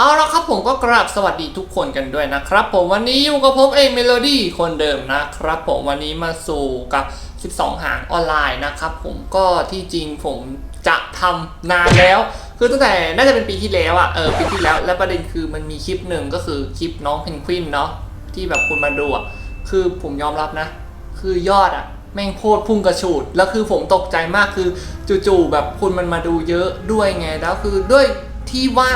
เอาละครับผมก็กราบสวัสดีทุกคนกันด้วยนะครับ ผมวันนี้อยู่กับผมเองเมโลดี้คนเดิมนะครับ ผมวันนี้มาสู่กับ 12 หางออนไลน์นะครับ ผมก็ที่จริงผมจะทำนานแล้ว คือตั้งแต่น่าจะเป็นปีที่แล้วอะเออปีที่แล้วแล้วประเด็นคือมันมีคลิปหนึ่งก็คือคลิปน้องเพนกวินเนาะที่แบบคุณมาดูอะคือผมยอมรับนะ คือยอดอะแม่งโพดพุ่งกระฉูดแล้วคือผมตกใจมากคือจู่ๆแบบคุณมันมาดูเยอะด้วยไงแล้วคือด้วยที่ว่า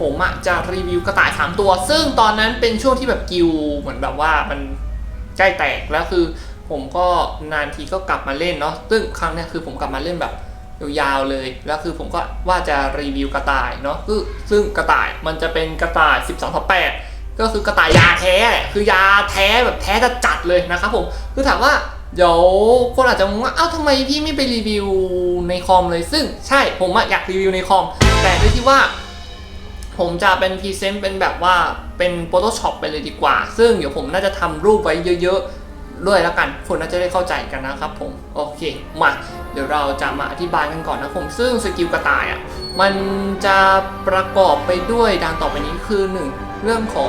ผมอะจะรีวิวกระต่ายสามตัว ซึ่งตอนนั้นเป็นช่วงที่แบบกิวเหมือนแบบว่ามันใกล้แตกแล้วคือ ผมก็นานทีก็กลับมาเล่นเนาะซึ่งครั้งเนี้ยคือผมกลับมาเล่นแบบยาวๆเลย แล้วคือผมก็ว่าจะรีวิวกระต่ายเนาะคือซึ่งกระต่ายมันจะเป็นกระต่าย 12ทับ8ก็คือกระต่ายยาแท้คือยาแท้แบบแท้จะจัดเลยนะครับผมคือถามว่าเดี๋ยวคนอาจจะงงว่า เอ้าทำไมพี่ไม่ไปรีวิวในคอมเลย ซึ่งใช่ผมอะอยากรีวิวในคอม แต่ด้วยที่ว่า ผมจะเป็นพรีเซนต์เป็นแบบว่าเป็น Photoshop ไปเลยดีกว่า ซึ่งเดี๋ยวผมน่าจะทำรูปไว้เยอะๆด้วยแล้วกัน คนน่าจะได้เข้าใจกันนะครับผม โอเค มา เดี๋ยวเราจะมาอธิบายกันก่อนนะผม ซึ่งสกิลกระต่ายอะ มันจะประกอบไปด้วยดังต่อไปนี้คือหนึ่งเรื่องของ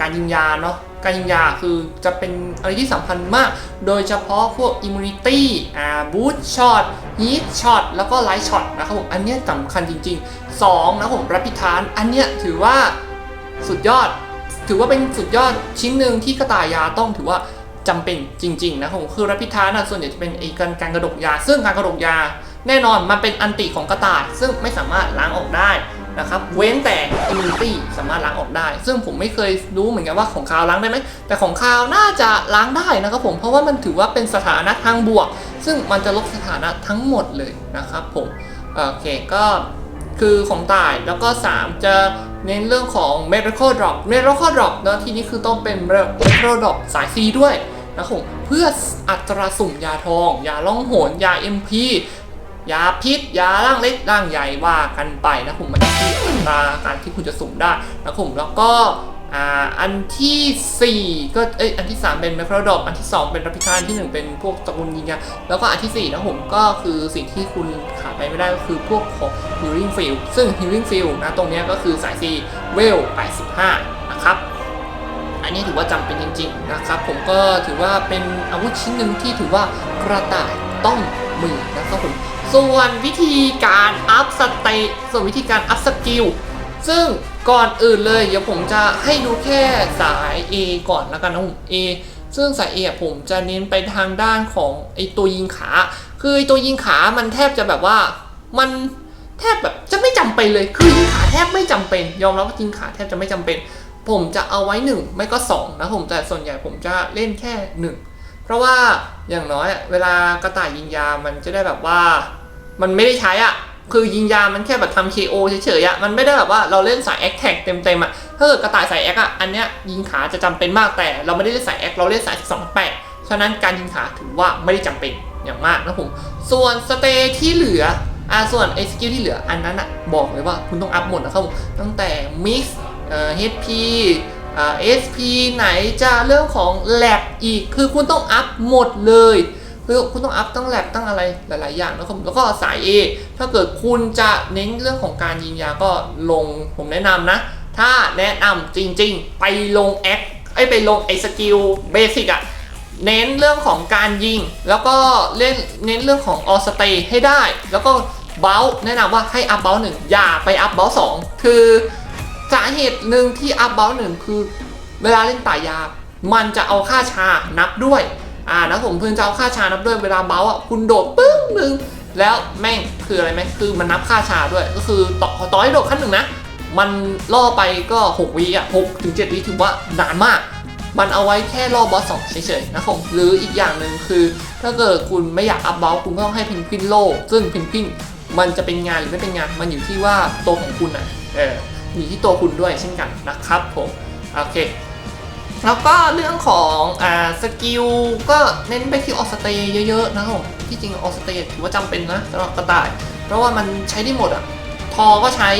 การยิงยาเนาะการยิงยาคือจะเป็นอะไรที่สำคัญมาก โดยเฉพาะพวก immunity อ่า boost shot heat shot แล้วก็ light shot นะครับผมอันเนี้ยสำคัญจริง ๆ 2 นะผมรับพิทาน อันเนี้ยถือว่าสุดยอด ถือว่าเป็นสุดยอดชิ้นหนึ่งที่กระต่ายยาต้องถือว่าจำเป็นจริงๆนะผมคือรับพิทานนะส่วนใหญ่จะเป็นไอ้การการกระดกยา ซึ่งการกระดกยา แน่นอนมันเป็นอันติของกระต่าย ซึ่งไม่สามารถล้างออกได้ นะครับเว้นแต่ immunity สามารถล้างออกได้ ซึ่งผมไม่เคยรู้เหมือนกันว่าของคาวล้างได้ไหมแต่ของคาวน่าจะล้างได้นะครับผมเพราะว่ามันถือว่าเป็นสถานะทางบวก ซึ่งมันจะลบสถานะทั้งหมดเลยนะครับผมโอเคก็คือของตายแล้วก็ 3 จะเน้นเรื่องของ medical drop medical drop เนอะที่นี่คือต้องเป็น medical drop สาย C ด้วยนะครับผมเพื่ออัตราสุ่มยาทอง ยาล่องหนยา MP ยาพิษยาร่างเล็กร่างใหญ่ว่ากันไปนะผมมันที่อัตราการที่คุณจะสุ่มได้นะผมแล้วก็อ,อันทีสี่ 4 ก็เอ้ยอันที่ 3 เป็นไมคโครดอปอันที่ 2 เป็นรับพิทานที่ 1 เป็นพวกตระกูลยิงยาแล้วก็อันทีสี่ 4 นะผมก็คือสิ่งที่คุณขาดไปไม่ได้ก็คือพวกของ healing field ซึ่ง healing field นะตรงนี้ก็คือสาย C เวล85 นะครับ อันนี้ถือว่าจำเป็นจริง ๆ นะครับ ผมก็ถือว่าเป็นอาวุธชิ้นหนึ่งที่ถือว่ากระต่ายต้อง มีนะครับผมส่วนวิธีการอัพสเตส่วนวิธีการอัพสกิลซึ่งก่อนอื่นเลยเดี๋ยวผมจะให้ดูแค่สาย A ก่อนแล้วกันนะผม A ซึ่งสาย A อะผมจะเน้นไปทางด้านของไอตัวยิงขา คือไอตัวยิงขามันแทบจะแบบว่ามันแทบแบบจะไม่จำเป็นเลย คือยิงขาแทบไม่จำเป็น ยอมรับว่ายิงขาแทบจะไม่จำเป็น ผมจะเอาไว้หนึ่งไม่ก็สองนะผมแต่ส่วนใหญ่ผมจะเล่นแค่หนึ่ง เพราะว่าอย่างน้อยเวลากระต่ายยิงยา มันจะได้แบบว่า มันไม่ได้ใช้อะคือยิงยา มันแค่แบบทำ KO เฉยๆอะมันไม่ได้แบบว่าเราเล่นสายแอคแท็กเต็มๆอะถ้าเกิดกระต่ายสายแอคอะอันเนี้ยยิงขาจะจำเป็นมากแต่ เราไม่ได้เล่นสายแอค เราเล่นสาย12 8ฉะนั้นการยิงขาถือว่าไม่ได้จำเป็นอย่างมากนะผม ส่วนสเตย์ที่เหลืออ่าส่วนไอ้สกิลที่เหลืออันนั้นอะบอกเลยว่าคุณต้องอัพหมดนะครับผมตั้งแต่ mix เอ่อ HP อ่า SP ไหนจะเรื่องของ lab อีก คือคุณต้องอัพหมดเลยคือคุณต้องอัพตั้ง lab ตั้งอะไรหลาย ๆ อย่างนะครับแล้วก็สาย A ถ้าเกิดคุณจะเน้นเรื่องของการยิงยาก็ลงผมแนะนำนะ ถ้าแนะนำจริง ๆ ไปลงแอคไอไปลงไอสกิลเบสิกอะเน้นเรื่องของการยิง แล้วก็เล่นเน้นเรื่องของออสเตย์ให้ได้ แล้วก็เบลแนะนำว่าให้อัพเบลหนึ่งอย่าไปอัพเบลสองคือ สาเหตุหนึ่งที่อัพเบลหนึ่งคือ เวลาเล่นป่ายา มันจะเอาค่าชานับด้วย อ่านะผมเพิ่งจะเอาค่าชานับด้วยเวลาเบลอะคุณโดดปึ้งหนึ่งแล้วแม่งคืออะไรไหมคือมันนับค่าชาด้วย ก็คือต่อต่อให้โดดขั้นหนึ่งนะ มันล่อไปก็ 6วิอะ6ถึง7วิถือว่านานมาก มันเอาไว้แค่รอบอสสองเฉยๆนะครับผมหรืออีกอย่างหนึ่งคือ ถ้าเกิดคุณไม่อยากอัพเบลคุณก็ต้องให้เพนกวินโลกซึ่งเพนกวินมันจะเป็นงานหรือไม่เป็นงานมันอยู่ที่ว่าตัวของคุณอะเออ อยู่ที่ตัวคุณด้วยเช่นกันนะครับผมโอเคแล้วก็เรื่องของอ่าสกิลก็เน้นไปที่ออสเตย์เยอะๆนะครับผมที่จริงออสเตย์ถือว่าจำเป็นนะสำหรับกระต่าย เพราะว่ามันใช้ได้หมดอะทอก็ใช้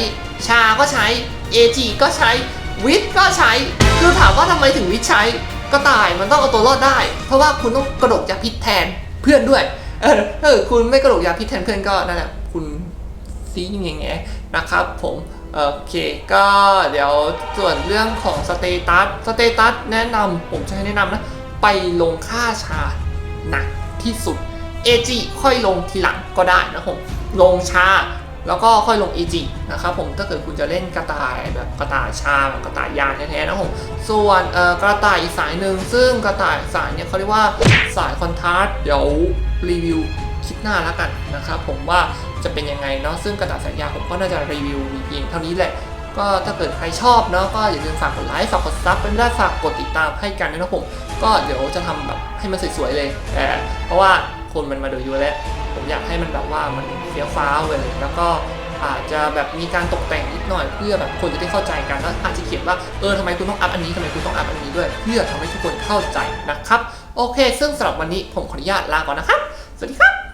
ชาก็ใช้ AG ก็ใช้วิทย์ก็ใช้คือถามว่าทำไมถึงวิทย์ใช้กระต่ายมันต้องเอาตัวรอดได้ เพราะว่าคุณต้องกระดกยาพิษแทนเพื่อนด้วยเออถ้าคุณไม่กระดกยาพิษแทนเพื่อนก็นั่นแหละคุณซีอย่างเงี้ยนะครับผม โอเค ก็เดี๋ยวส่วนเรื่องของสเตตัสสเตตัสแนะนำผมจะให้แนะนำนะ ไปลงค่าชาหนักที่สุด AG ค่อยลงทีหลังก็ได้นะผมลงชา แล้วก็ค่อยลง AG นะครับผมถ้าเกิดคุณจะเล่นกระต่ายแบบกระต่ายชาแบบกระต่ายยานแท้ๆนะผมส่วนกระต่ายอีกสายหนึ่งซึ่งกระต่ายสายเนี่ยเขาเรียกว่าสายคอนทราสต์เดี๋ยวรีวิวคลิปหน้าแล้วกันนะครับผมว่าจะเป็นยังไงเนาะซึ่งกระต่ายสายยาผมก็น่าจะรีวิวมีเพียงเท่านี้แหละก็ถ้าเกิดใครชอบเนาะก็อย่าลืมฝากกดไลค์ฝากกดซับเป็นได้ฝากกดติดตามให้กันด้วยนะผมก็เดี๋ยวจะทำแบบให้มันสวยๆเลยแต่เพราะว่าคนมันมาดูเยอะแล้ว อยากให้มันแบบว่ามันเฟี้ยวฟ้าวเลยแล้วก็อาจจะแบบมีการตกแต่งนิดหน่อยเพื่อแบบคนจะได้เข้าใจกันแล้วอาจจะเขียนว่าเออทำไมคุณต้องอัพอันนี้ทำไมคุณต้องอัพอันนี้ด้วยเพื่อทำให้ทุกคนเข้าใจนะครับ โอเค ซึ่งสำหรับวันนี้ผมขออนุญาตลาก่อนนะครับ สวัสดีครับ